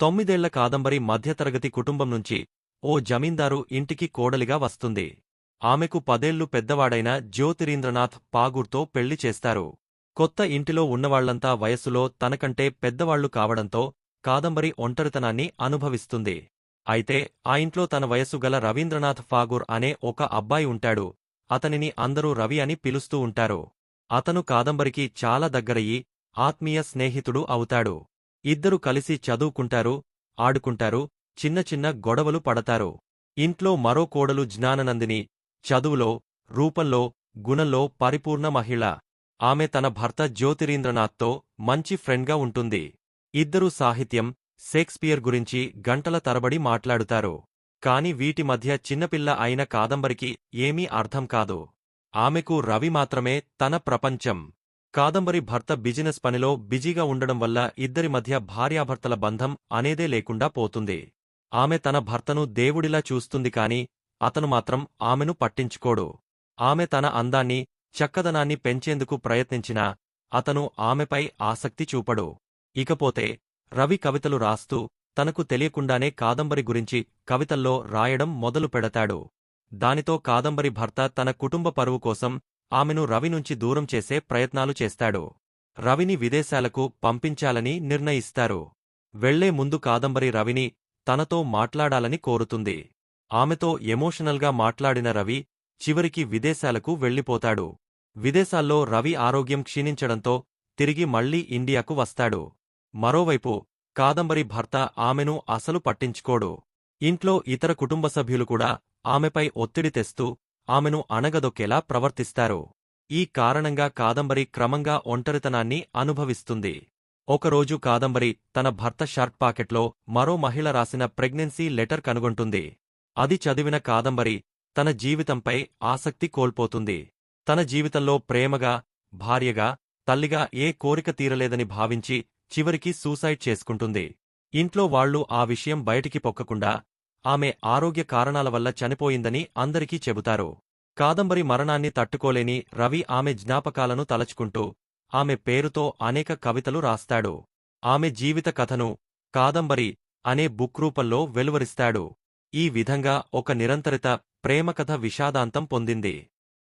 తొమ్మిదేళ్ళ కాదంబరి మధ్యతరగతి కుటుంబం నుంచి ఓ జమీందారు ఇంటికి కోడలిగా వస్తుంది. ఆమెకు పదేళ్ళు పెద్దవాడైన జ్యోతిరీంద్రనాథ్ పాగూర్తో పెళ్ళి చేస్తారు. కొత్త ఇంటిలో ఉన్నవాళ్ళంతా వయస్సులో తనకంటే పెద్దవాళ్ళు కావడంతో కాదంబరి ఒంటరితనాన్ని అనుభవిస్తుంది. అయితే ఆ ఇంట్లో తన వయస్సు గల రవీంద్రనాథ్ ఫాగూర్ అనే ఒక అబ్బాయి ఉంటాడు. అతనిని అందరూ రవి అని పిలుస్తూ ఉంటారు. అతను కాదంబరికి చాలా దగ్గరయ్యి ఆత్మీయ స్నేహితుడు అవుతాడు. ఇద్దరు కలిసి చదువుకుంటారు ఆడుకుంటారు చిన్న చిన్న గొడవలు పడతారు. ఇంట్లో మరో కోడలు జ్ఞాననందిని చదువులో రూపంలో గుణంలో పరిపూర్ణ మహిళ. ఆమె తన భర్త జ్యోతిరీంద్రనాథ్తో మంచి ఫ్రెండ్గా ఉంటుంది. ఇద్దరూ సాహిత్యం షేక్స్పియర్ గురించి గంటల తరబడి మాట్లాడుతారు. కాని వీటి మధ్య చిన్నపిల్ల అయిన కాదంబరికి ఏమీ అర్థం కాదు. ఆమెకు రవి మాత్రమే తన ప్రపంచం. కాదంబరి భర్త బిజినెస్ పనిలో బిజీగా ఉండడం వల్ల ఇద్దరి మధ్య భార్యాభర్తల బంధం అనేదే లేకుండా పోతుంది. ఆమె తన భర్తను దేవుడిలా చూస్తుంది కాని అతను మాత్రం ఆమెను పట్టించుకోడు. ఆమె తన అందాన్ని చక్కదనాన్ని పెంచేందుకు ప్రయత్నించినా అతను ఆమెపై ఆసక్తి చూపడు. ఇకపోతే రవి కవితలు రాస్తూ తనకు తెలియకుండానే కాదంబరి గురించి కవితల్లో రాయడం మొదలు పెడతాడు దానితో కాదంబరి భర్త తన కుటుంబ పరువు కోసం ఆమెను రవి నుంచి దూరం చేసే ప్రయత్నాలు చేస్తాడు. రవిని విదేశాలకు పంపించాలని నిర్ణయిస్తారు. వెళ్ళే ముందు కాదంబరి రవిని తనతో మాట్లాడాలని కోరుతుంది. ఆమెతో ఎమోషనల్గా మాట్లాడిన రవి చివరికి విదేశాలకు వెళ్ళిపోతాడు విదేశాల్లో రవి ఆరోగ్యం క్షీణించడంతో తిరిగి మళ్ళీ ఇండియాకు వస్తాడు. మరోవైపు కాదంబరి భర్త ఆమెను అసలు పట్టించుకోడు. ఇంట్లో ఇతర కుటుంబ సభ్యులు కూడా ఆమెపై ఒత్తిడి తెస్తూ ఆమెను అణగదొక్కేలా ప్రవర్తిస్తారు. ఈ కారణంగా కాదంబరి క్రమంగా ఒంటరితనాన్ని అనుభవిస్తుంది. ఒకరోజు కాదంబరి తన భర్త షర్ట్ పాకెట్లో మరో మహిళ రాసిన ప్రెగ్నెన్సీ లెటర్ కనుగొంటుంది. అది చదివిన కాదంబరి తన జీవితంపై ఆసక్తి కోల్పోతుంది. తన జీవితంలో ప్రేమగా భార్యగా తల్లిగా ఏ కోరిక తీరలేదని భావించి చివరికి సూసైడ్ చేసుకుంటుంది. ఇంట్లో వాళ్ళు ఆ విషయం బయటికి పొక్కకుండా ఆమె ఆరోగ్య కారణాల వల్ల చనిపోయిందని అందరికీ చెబుతారు. కాదంబరి మరణాన్ని తట్టుకోలేని రవి ఆమె జ్ఞాపకాలను తలచుకుంటూ ఆమె పేరుతో అనేక కవితలు రాస్తాడు. ఆమె జీవిత కథను కాదంబరి అనే బుక్ రూపంలో వెలువరిస్తాడు. ఈ విధంగా ఒక నిరంతరిత ప్రేమకథ విషాదాంతం పొందింది.